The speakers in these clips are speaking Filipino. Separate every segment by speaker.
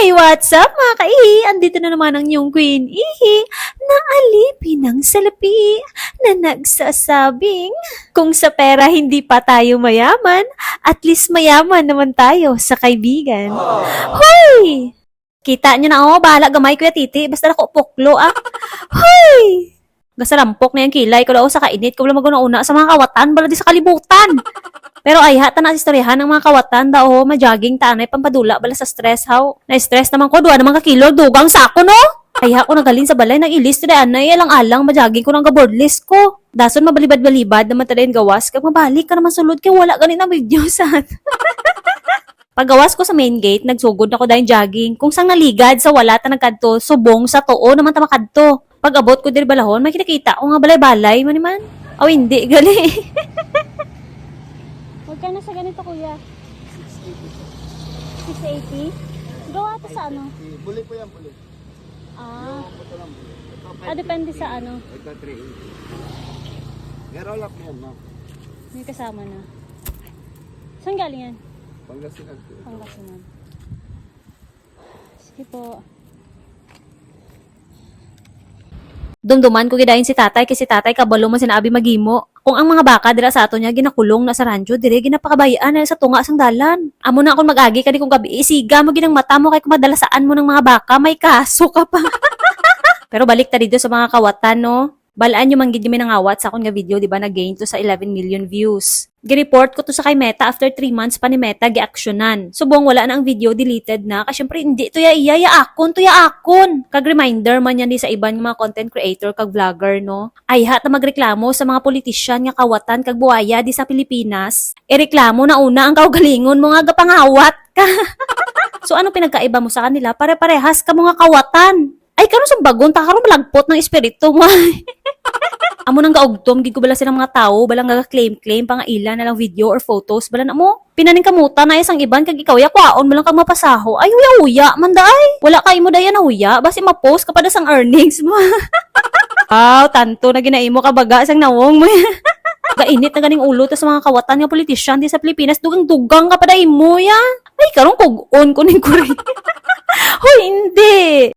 Speaker 1: Hey, what's up mga kaihi? Andito na naman ang iyong Queen Ihi na alipin ng salapi na nagsasabing kung sa pera hindi pa tayo mayaman, at least mayaman naman tayo sa kaibigan. Hoy! Kita nyo na oh, bahala gamay kuya titi, basta ako puklo ah. Hoy! Gasa lampok na yung kilay ko daw sa kainit wala maguna-una sa mga kawatan bala di sa kalibutan. Pero ay hata na istoryahan ng mga kawatan daw oh, majaging tanay pampadula bala sa stress how. Na-stress naman ko duwa naman ka kilo dugang sa ako no. Ay ha ko nagaling sa balay nang ilis to anay alang-alang majaging ko ng gaboard list ko. Dason mabalibad-balibad naman talayin gawas kag mabalik ka naman sulod kay wala ganin ang video sa Paggawas ko sa main gate, nagsugod ako dahil jogging. Kung sang naligad sa wala ta nagkadto, subong sa tuo naman ta makadto. Pag abot ko diri balahon, may kinakita ko nga balay-balay man man. Aw hindi gali.
Speaker 2: Huwag ka na sa ganito, kuya. 680? Gawa ito sa ano?
Speaker 3: Buli po yan, buli.
Speaker 2: Ah, ah depende sa ano.
Speaker 3: Ito, 380. Pero lock yan, no?
Speaker 2: May kasama na. Saan galing yan?
Speaker 3: Pangasinan po.
Speaker 2: Pangasinan. Sige po.
Speaker 1: Dumduman ko gidayin si tatay kasi tatay kabalo man sinabi magimo. Kung ang mga baka dira sa ato niya ginakulong na sa rancho, dire ginapakabayaan na sa tunga sang dalan. Amo na akong mag-agi kani kung gabi isiga mo ginang mata mo kay kumadalasaan mo ng mga baka, may kaso ka pa. Pero balik ta dito sa mga kawatan, no? Balaan yung manggid yung minangawat sa akong nga video, di ba, na-gain to sa 11 million views. Gireport ko to sa kay Meta after 3 months pa ni Meta gi-actionan. Subong wala na ang video deleted na kasi syempre hindi to ya iya ya akon to ya akon. Kag reminder man yan di sa iban mga content creator kag vlogger no. Ay hat na magreklamo sa mga politician nga kawatan kag buhaya di sa Pilipinas. Ireklamo na una ang kaugalingon mo nga gapangawat ka. so ano pinagkaiba mo sa kanila? Pare-parehas ka mga kawatan. Ay karon sa bagon ta karon malagpot ng espiritu mo. Amo nang gaugtom gid ko bala silang mga tao balang nga claim claim pang ilan na lang video or photos bala na mo. Pinaning kamuta na isang iban kag ikaw ya kwaon balang kag mapasaho. Ay uya uya man day. Wala kay mo dayan na uya basi ma-post ka pa sang earnings mo. Wow, tanto na ginaimo ka baga sang nawong mo. Gainit na ganing ulo ta sa mga kawatan nga politician di sa Pilipinas dugang-dugang ka pa da imo ya. Ay karon kog-on ko ning kuri. Hoy, hindi.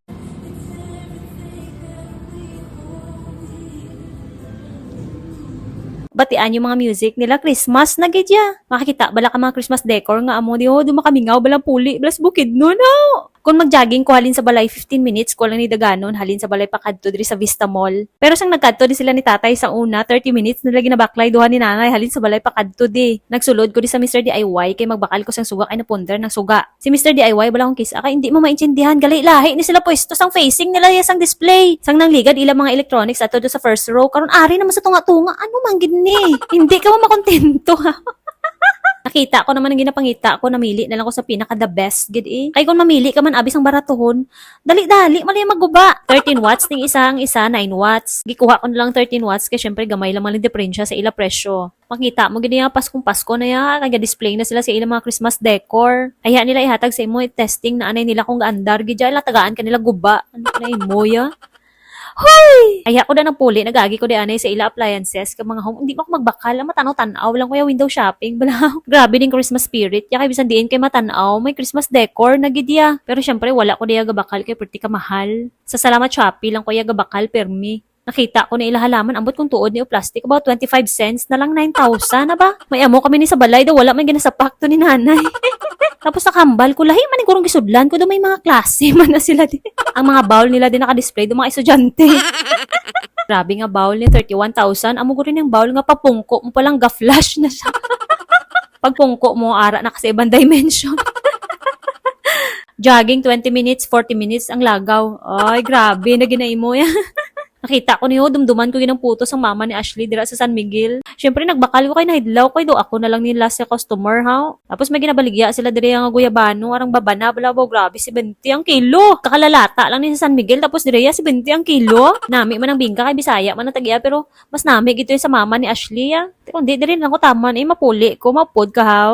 Speaker 1: Batian yung mga music nila Christmas na gidya. Makikita bala ka mga Christmas decor nga amo di ho dumakamingaw balang puli balas bukid no no. Kung mag-jogging ko halin sa balay 15 minutes ko lang ni daganon halin sa balay pakadto diri sa Vista Mall. Pero sang nagkadto di sila ni tatay sa una 30 minutes nila ginabaklay duha ni nanay halin sa balay pakadto di. Nagsulod ko di sa Mr. DIY kay magbakal ko sang suga kay naponder ng suga. Si Mr. DIY bala kong kisa kay hindi mo maintindihan galay lahi ni sila pwesto sang facing nila sang display. Sang nangligad ilang mga electronics ato do sa first row karon ari naman sa tunga-tunga ano man gid ni. hindi ka mo makontento ha. Nakita ko naman ang ginapangita ko, namili na lang ko sa pinaka the best, gid eh. Kay kung mamili ka man abis ang baratuhon, dali-dali, mali maguba. 13 watts ting isa ang isa, 9 watts. Gikuha ko na lang 13 watts kay syempre gamay lang man diferensya sa ila presyo. Makita mo gini paskong Pasko na ya, kaya display na sila sa ilang mga Christmas decor. Aya nila ihatag sa imo testing na anay nila kung gaandar gid la tagaan kanila guba. Ano na imo ya? Hoy! Aya ko na ng puli, nagagi ko di anay sa ila appliances, ka mga home, hindi mo ako magbakal, matanaw-tanaw lang kuya window shopping, bala. Grabe din Christmas spirit, ya kay diin kay matanaw, may Christmas decor na gidya. Pero syempre wala ko diya gabakal kay perti ka mahal. Sa salamat Shopee lang kuya gabakal permi. Nakita ko na ila halaman, ambot kong tuod ni o plastic, about 25 cents na lang 9,000 na ba? May amo kami ni sa balay, daw wala man ginasapak to ni nanay. Tapos nakambal ko, lahi man kurong gisudlan ko, daw may mga klase man na sila din. Ang mga bowl nila din naka-display, daw mga estudyante. Grabe nga bowl ni 31,000. Amo ko rin yung bowl nga papungko mo palang ga-flash na siya. Pag pungko mo, ara na kasi ibang dimension. Jogging 20 minutes, 40 minutes ang lagaw. Ay, grabe na ginaimo yan. Nakita ko niyo, dumduman ko ginang puto sa mama ni Ashley dira sa San Miguel. Syempre, nagbakal ko kay nahidlaw ko, do ako na lang nila sa customer, ha? Tapos may ginabaligya sila diri ang guyabano, arang babana, bala bo, grabe, si 20 ang kilo. Kakalalata lang ni sa San Miguel, tapos diri si 20 ang kilo. Nami man ang bingka kay Bisaya, man ang tagiya, pero mas nami gito sa mama ni Ashley. Pero hindi, diri lang ko taman, eh, mapuli ko, mapod ka, ha?